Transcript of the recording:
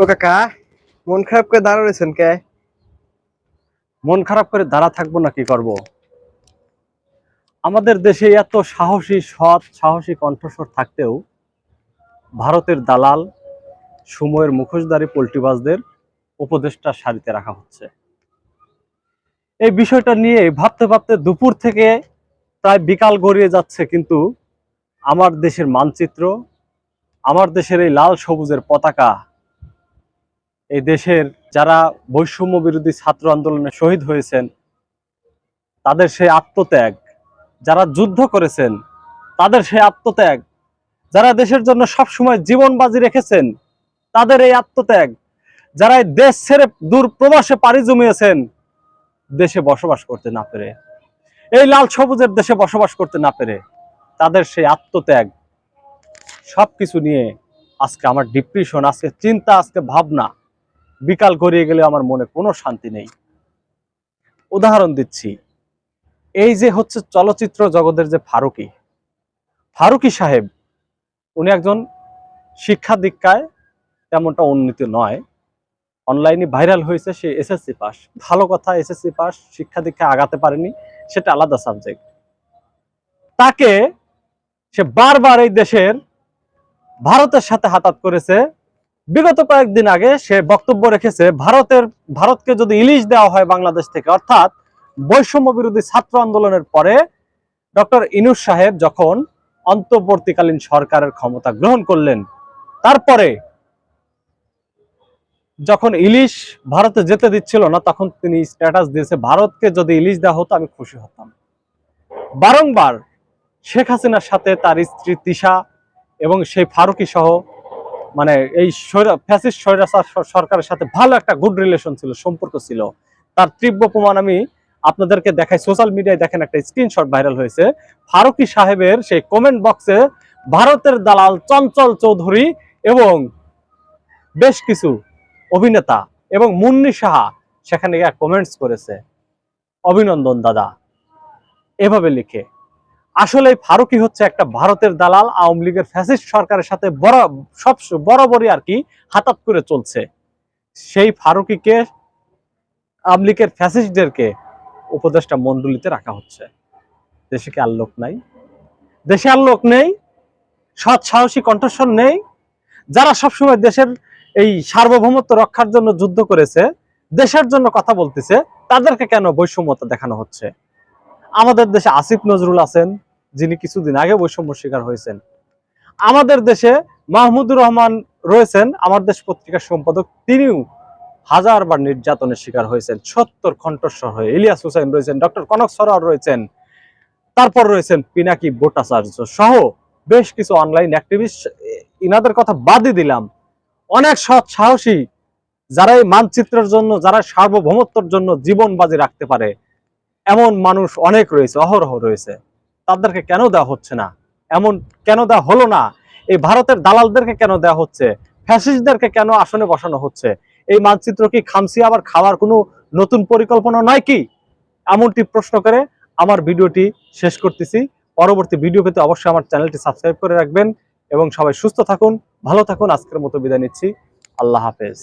ও কাকা, মন খারাপ করে দাঁড়া রয়েছেন কে? মন খারাপ করে দাঁড়া থাকব না কি করব? আমাদের দেশে এত সাহসী, সৎ, সাহসী কণ্ঠস্বর থাকতেও ভারতের দালাল, সময়ের মুখোশধারী পোল্ট্রিবাজদের উপদেষ্টা সারিতে রাখা হচ্ছে। এই বিষয়টা নিয়ে ভাবতে ভাবতে দুপুর থেকে প্রায় বিকাল গড়িয়ে যাচ্ছে, কিন্তু আমার দেশের মানচিত্র আমার দেশের এই লাল সবুজের পতাকা, এই দেশের যারা বৈষম্য বিরোধী ছাত্র আন্দোলনে শহীদ হয়েছেন, তাদের সেই আত্মত্যাগ, যারা যুদ্ধ করেছেন, তাদের সেই আত্মত্যাগ, যারা দেশের জন্য সব সময় জীবন বাজি রেখেছেন, তাদের এই আত্মত্যাগ, যারা এই দেশ ছেড়ে দূর প্রবাসে পাড়ি জমিয়েছেন, দেশে বসবাস করতে না পেরে, এই লাল সবুজের দেশে বসবাস করতে না পেরে, তাদের সেই আত্মত্যাগ সবকিছু নিয়ে আজকে আমার ডিপ্রেশন আজকে চিন্তা, আজকে ভাবনা বিকাল গড়িয়ে গেলে আমার মনে কোনো শান্তি নেই। উদাহরণ দিচ্ছি, এই যে হচ্ছে চলচ্চিত্র জগতের যে ফারুকি ফারুকি সাহেব, উনি একজন শিক্ষা দীক্ষায় তেমনটা উন্নীত নয় অনলাইনে ভাইরাল হয়েছে, সে এসএসসি পাস ভালো কথা এসএসসি পাস শিক্ষা দীক্ষায় আগাতে পারেনি, সেটা আলাদা সাবজেক্ট তাকে সে বারবার এই দেশের ভারতের সাথে হাতাত করেছে। বিগত কয়েকদিন আগে সে বক্তব্য রেখেছে, ভারতের, ভারতকে যদি ইলিশ দেওয়া হয় বাংলাদেশ থেকে, অর্থাৎ বৈষম্য বিরোধী ছাত্র আন্দোলনের পরে, ডক্টর ইনুস সাহেব যখন অন্তর্বর্তীকালীন সরকারের ক্ষমতা গ্রহণ করলেন, তারপরে যখন ইলিশ ভারতে যেতে দিচ্ছিল না, তখন তিনি স্ট্যাটাস দিয়েছে, ভারতকে যদি ইলিশ দেওয়া হতো, আমি খুশি হতাম। বারংবার শেখ হাসিনার সাথে তার স্ত্রী তিশা এবং সেই ফারুকি সহ মানে এই ফ্যাসিস্ট স্বৈরাচার সরকারের সাথে ভালো একটা গুড রিলেশন ছিল, সম্পর্ক ছিল। তার তীব্র প্রমাণ আমি আপনাদেরকে দেখাই সোশ্যাল মিডিয়ায় দেখেন একটা স্ক্রিনশট ভাইরাল হয়েছে। ফারুকি সাহেবের সেই কমেন্ট বক্সে ভারতের দালাল চঞ্চল চৌধুরী এবং বেশ কিছু অভিনেতা এবং মুন্নি সাহা সেখানে কমেন্টস করেছে। অভিনন্দন দাদা। এভাবে লিখে। আসলে ফারুকি হচ্ছে একটা ভারতের দালাল, আওয়ামী লীগের ফ্যাসিস্ট সরকারের সাথে সব বরাবরই আর কি হাতাত করে চলছে। সেই ফারুকিকে আওয়ামী লীগের ফ্যাসিস্টদেরকে উপদেষ্টা মন্ডলীতে রাখা হচ্ছে। দেশে কি আর লোক নাই? দেশে আর লোক নেই, সৎ সাহসী কণ্ঠস্বর নেই। যারা সবসময় দেশের এই সার্বভৌমত্ব রক্ষার জন্য যুদ্ধ করেছে, দেশের জন্য কথা বলতেছে, তাদেরকে কেন বৈষম্যতা দেখানো হচ্ছে? আমাদের দেশে আসিফ নজরুল আছেন, যিনি কিছুদিন আগে বৈষম্য শিকার হয়েছেন। আমাদের দেশে মাহমুদুর রহমান রয়েছেন, আমার দেশ পত্রিকার সম্পাদক, তিনিও হাজারবার নির্যাতনের শিকার হয়েছেন, সত্তর কণ্ঠস্বর হয়ে। ইলিয়াস হোসেন রয়েছেন, ডক্টর কনক সরোয়ার রয়েছেন, তারপর রয়েছেন পিনাকি ভট্টাচার্য সহ বেশ কিছু অনলাইন অ্যাক্টিভিস্ট ইনাদের কথা বাদই দিলাম। অনেক সৎ সাহসী যারা এই মানচিত্রের জন্য, যারা সার্বভৌমত্বের জন্য জীবন বাজি রাখতে পারে এমন মানুষ অনেক রয়েছে, অহরহ রয়েছে। তাদেরকে কেন দেওয়া হচ্ছে না? এমন কেন দেওয়া হলো না? এই ভারতের দালালদেরকে কেন দেওয়া হচ্ছে? ফ্যাসিস্টদেরকে কেন আসনে বসানো হচ্ছে? এই মানচিত্র কি খামসি আবার খাওয়ার কোনো নতুন পরিকল্পনা নয় কি? এমনটি প্রশ্ন করে আমার ভিডিওটি শেষ করতেছি। পরবর্তী ভিডিও পেতে অবশ্যই আমার চ্যানেলটি সাবস্ক্রাইব করে রাখবেন এবং সবাই সুস্থ থাকুন, ভালো থাকুন। আজকের মতো বিদায় নিচ্ছি। আল্লাহ হাফেজ।